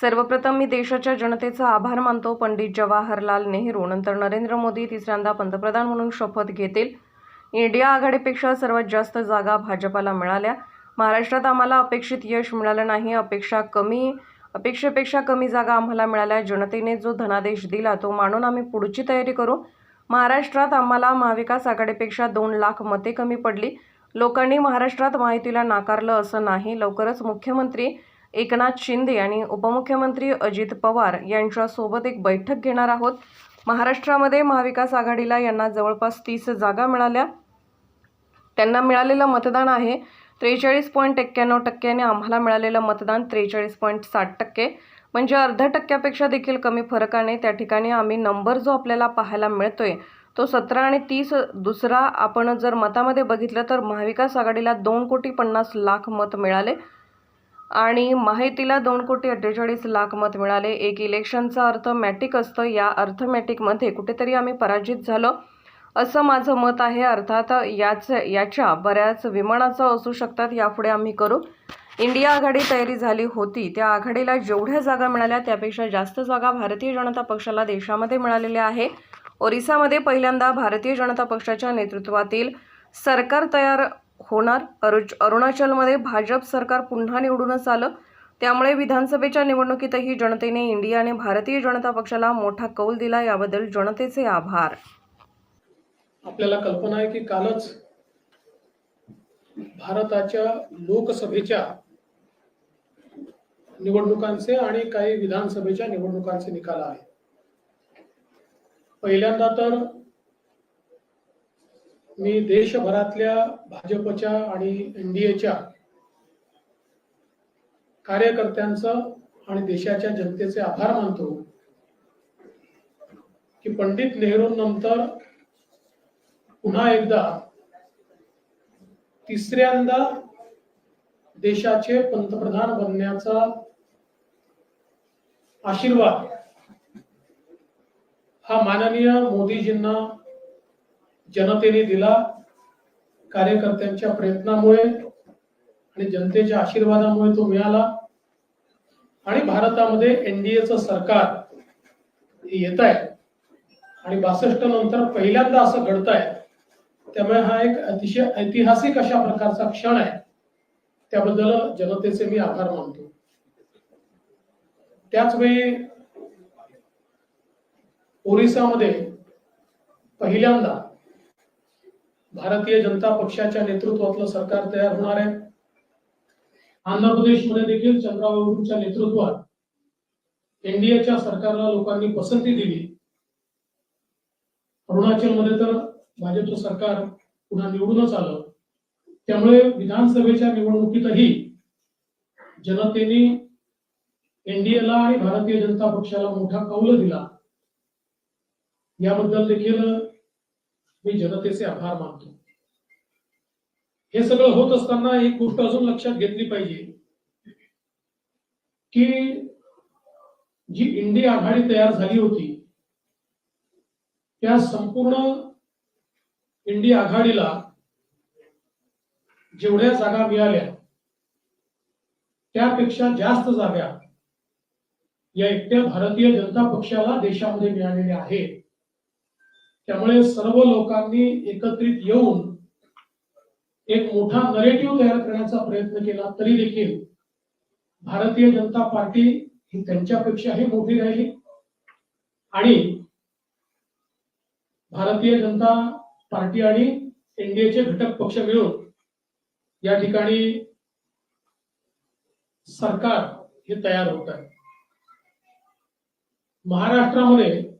सर्वप्रथम मी देशाच्या जनतेचा आभार मानतो. पंडित जवाहरलाल नेहरू नंतर नरेंद्र मोदी तिसऱ्यांदा पंतप्रधान म्हणून शपथ घेतील. इंडिया आघाडीपेक्षा सर्वात जास्त जागा भाजपाला मिळाल्या. महाराष्ट्रात आम्हाला अपेक्षित यश मिळालं नाही. अपेक्षा कमी अपेक्षेपेक्षा कमी जागा आम्हाला मिळाल्या. जनतेने जो धनादेश दिला तो मानून आम्ही पुढची तयारी करू. महाराष्ट्रात आम्हाला महाविकास आघाडीपेक्षा दोन लाख मते कमी पडली. लोकांनी महाराष्ट्रात माहितीला नाकारलं असं नाही. लवकरच मुख्यमंत्री एकनाथ शिंदे आणि उपमुख्यमंत्री अजित पवार यांच्यासोबत एक बैठक घेणार आहोत. महाराष्ट्रामध्ये महाविकास आघाडीला यांना जवळपास तीस जागा मिळाल्या. त्यांना मिळालेलं मतदान आहे. त्रेचाळीस पॉईंट एक्क्याण्णव टक्क्याने आम्हाला मिळालेलं मतदान त्रेचाळीस पॉईंट साठ टक्के. म्हणजे अर्ध्या टक्क्यापेक्षा देखील कमी फरकाने त्या ठिकाणी आम्ही नंबर जो आपल्याला पाहायला मिळतोय तो सतरा आणि तीस दुसरा आपण जर मतामध्ये बघितलं तर महाविकास आघाडीला दोन कोटी पन्नास लाख मत मिळाले. आणि माहितीला दोन कोटी अठ्ठेचाळीस लाख मत मिळाले. एक इलेक्शनचा अर्थ मॅटिक असतं. या अर्थमॅटिकमध्ये कुठेतरी आम्ही पराजित झालो असं माझं मत आहे. अर्थात याच याच्या बऱ्याच विमानाचं असू शकतात. यापुढे आम्ही करू. इंडिया आघाडी तयारी झाली होती. त्या आघाडीला जेवढ्या जागा मिळाल्या त्यापेक्षा जास्त जागा भारतीय जनता पक्षाला देशामध्ये मिळालेल्या आहे. ओरिसामध्ये पहिल्यांदा भारतीय जनता पक्षाच्या नेतृत्वातील सरकार तयार होणार. अरुज अरुणाचलमध्ये भाजप सरकार पुन्हा निवडूनच आलं. त्यामुळे विधानसभेच्या निवडणुकीतही जनतेने इंडिया आणि भारतीय जनता पक्षाला मोठा कौल दिला. याबद्दल जनतेचे आभार. आपल्याला कल्पना आहे की कालच भारताच्या लोकसभेच्या निवडणुकांचे आणि काही विधानसभेच्या निवडणुकांचे निकाल आहे पहिल्यांदा तर मी देशभरातल्या भाजपच्या आणि एनडीएच्या कार्यकर्त्यांचं आणि देशाच्या जनतेचे आभार मानतो की पंडित नेहरूंनंतर पुन्हा एकदा तिसऱ्यांदा देशाचे पंतप्रधान बनण्याचा आशीर्वाद हा माननीय मोदीजींना जनतेने दिला कार्यकर्त्यांच्या प्रयत्नामुळे आणि जनतेच्या आशीर्वादामुळे तो मिळाला. आणि भारतामध्ये एनडीएचं सरकार येत आहे आणि बासष्ट नंतर पहिल्यांदा असं घडत आहे त्यामुळे हा एक अतिशय ऐतिहासिक अशा प्रकारचा क्षण आहे. त्याबद्दल जनतेचे मी आभार मानतो. त्याचवेळी ओरिसामध्ये पहिल्यांदा भारतीय जनता पक्षाच्या नेतृत्वातलं सरकार तयार होणार आहे. आंध्र प्रदेशमध्ये देखील चंद्राबाबूंच्या नेतृत्वात एनडीएच्या सरकारला लोकांनी पसंती दिली. अरुणाचलमध्ये तर भाजपचं सरकार पुन्हा निवडूनच आलं. त्यामुळे विधानसभेच्या निवडणुकीतही जनतेने एनडीएला आणि भारतीय जनता पक्षाला मोठा कौल दिला. याबद्दल देखील मी जनतेचे आभार मानतो. हे सगळं होत असताना एक गोष्ट अजून लक्षात घेतली पाहिजे. की जी इंडी आघाडी तयार झाली होती त्या संपूर्ण इंडिया आघाडीला जेवढ्या जागा मिळाल्या त्यापेक्षा जास्त जागा या एकट्या भारतीय जनता पक्षाला देशामध्ये मिळालेल्या आहेत. त्यामुळे सर्व लोकांनी एकत्रित येऊन एक मोठा नरेटिव्ह तयार करण्याचा प्रयत्न केला तरी देखील भारतीय जनता पार्टी ही त्यांच्यापेक्षाही मोठी राहिली. आणि भारतीय जनता पार्टी आणि एनडीएचे घटक पक्ष मिळून या ठिकाणी सरकार हे तयार होत आहे. महाराष्ट्रामध्ये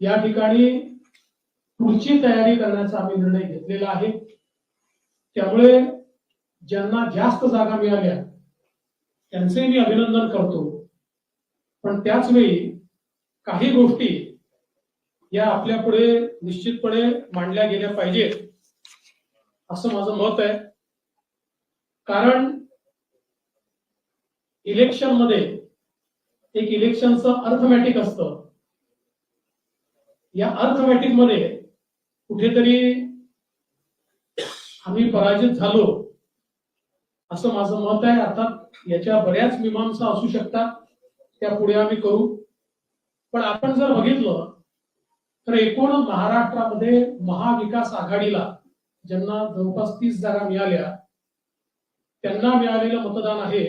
या ठिकाणी पुढची तयारी करण्याचा आम्ही निर्णय घेतलेला आहे. त्यामुळे ज्यांना जास्त जागा मिळाल्या त्यांचे मी अभिनंदन करतो. पण त्याच वेळी काही गोष्टी या आपल्या पुढे निश्चितपणे मांडल्या गेल्या पाहिजेत असं माझं मत आहे. कारण इलेक्शनमध्ये एक इलेक्शनचं अर्थमॅटिक असतं. या अर्थमॅटिकमध्ये कुठेतरी आम्ही पराजित झालो असं माझं मत आहे. अर्थात याच्या बऱ्याच मीमांसा असू शकतात त्या पुढे आम्ही करू. पण आपण जर बघितलं तर एकूण महाराष्ट्रामध्ये महाविकास आघाडीला ज्यांना जवळपास तीस जागा मिळाल्या त्यांना मिळालेलं मतदान आहे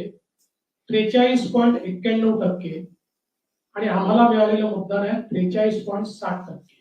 त्रेचाळीस पॉईंट एक्क्याण्णव टक्के. आणि आम्हाला मिळालेलं मतदान आहे त्रेचाळीस पॉईंट साठ टक्के.